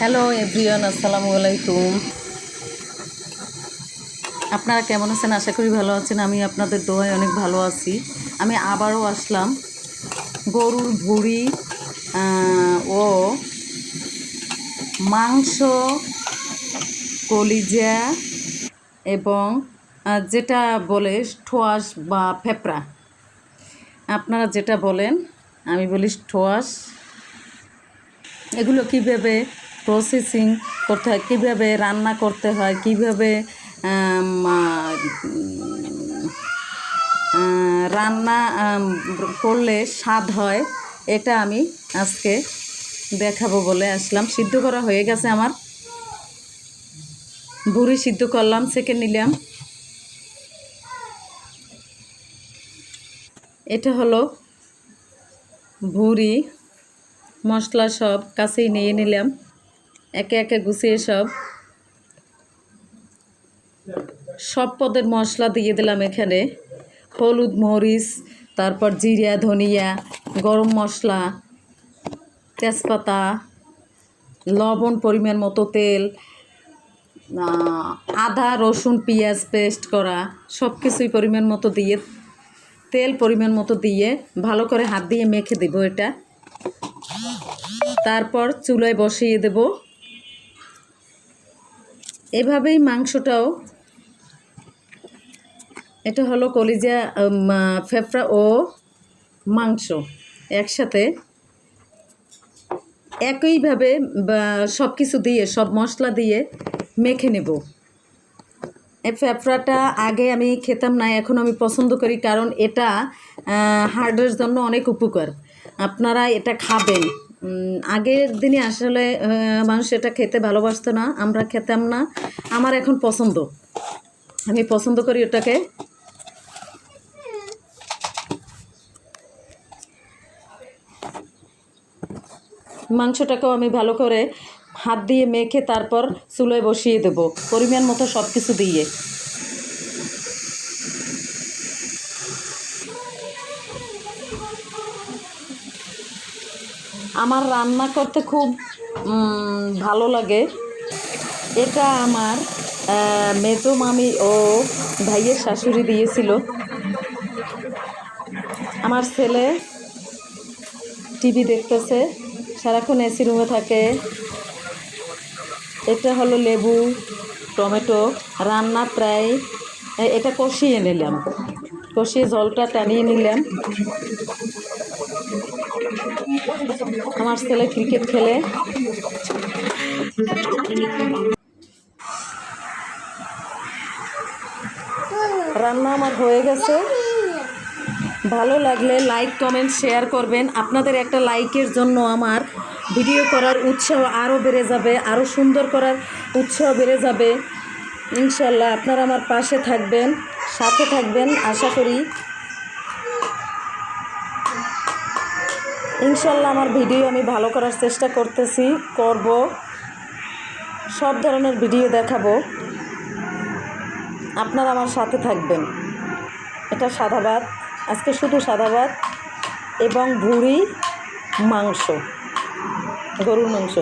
Hello everyone আসসালামু আলাইকুম। আপনারা কেমন আছেন? আশা করি ভালো আছেন। আমি আপনাদের দোয়ায় অনেক ভালো আছি। আমি আবারও আসলাম। গরুর ভুড়ি ও মাংস, কলিজা এবং যেটা বলে ঠোয়াশ বা ফেপড়া। আপনারা যেটা বলেন, আমি বলি ঠোয়াশ। এগুলো কীভাবে প্রসেসিং করতে হয়, কীভাবে রান্না করতে হয়, কীভাবে রান্না করলে স্বাদ হয়, এটা আমি আজকে দেখাবো বলে আসলাম। সিদ্ধ করা হয়ে গেছে আমার। বুড়ি সিদ্ধ করলাম সেকেন্ড নিলাম। এটা হলো ভুড়ি, মশলা সব কাছেই নিয়ে নিলাম। একে একে গুছিয়ে সব। সব পদের মশলা দিয়ে দিলাম এখানে। হলুদ, মরিচ, তারপর জিরা, ধনিয়া, গরম মশলা, তেজপাতা, লবণ পরিমাণ মতো তেল আদা, রসুন, পেঁয়াজ পেস্ট করা সব কিছুই পরিমাণ মতো দিয়ে, তেল পরিমাণ মতো দিয়ে ভালো করে হাত দিয়ে মেখে দেব এটা। তারপর চুলায় বসিয়ে দেব। এভাবেই মাংসটাও এটা হলো কলিজা ফেফড়া ও মাংস একসাথে। একইভাবে সব কিছু দিয়ে, সব মশলা দিয়ে মেখে নেব। এই ফেফড়াটা আগে আমি খেতাম না, এখন আমি পছন্দ করি কারণ এটা হার্টের জন্য অনেক উপকার। আপনারা এটা খাবেন। আগের দিনে আসলে মানুষ এটা খেতে ভালোবাসতো না, আমরা খেতাম না। আমার এখন পছন্দ। আমি পছন্দ করি ওটাকে। মাংসটাকেও আমি ভালো করে হাত দিয়ে মেখে তারপর চুলোয় বসিয়ে দেব। পরিমাণ মতো সব কিছু দিয়ে। আমার রান্না করতে খুব ভালো লাগে। এটা আমার মেজো মামি ও ভাইয়ের শাশুড়ি দিয়েছিল। আমার ছেলে টিভি দেখতেছে, সারাক্ষণ এসি রুমে থাকে। এটা হলো লেবু, টমেটো। রান্না প্রায় এটা কষিয়ে নিলাম। কষিয়ে জলটা টানিয়ে নিলাম। আমার ছেলে ক্রিকেট খেলে। রান্না আমার হয়ে গেছে। ভালো লাগলে লাইক কমেন্ট শেয়ার করবেন। আপনাদের একটা লাইকের জন্য আমার ভিডিও করার উৎসাহ আরও বেড়ে যাবে আরও সুন্দর করার উৎসাহ বেড়ে যাবে। ইনশাল্লাহ আপনারা আমার পাশে থাকবেন, সাথে থাকবেন। আশা করি ইনশাল্লাহ আমার ভিডিও আমি ভালো করার চেষ্টা করতেছি, করব। সব ধরনের ভিডিও দেখাবো। আপনারা আমার সাথে থাকবেন। এটা সাদা ভাত, আজকে শুধু সাদা ভাত এবং ভুড়ি, মাংস, গরুর মাংস।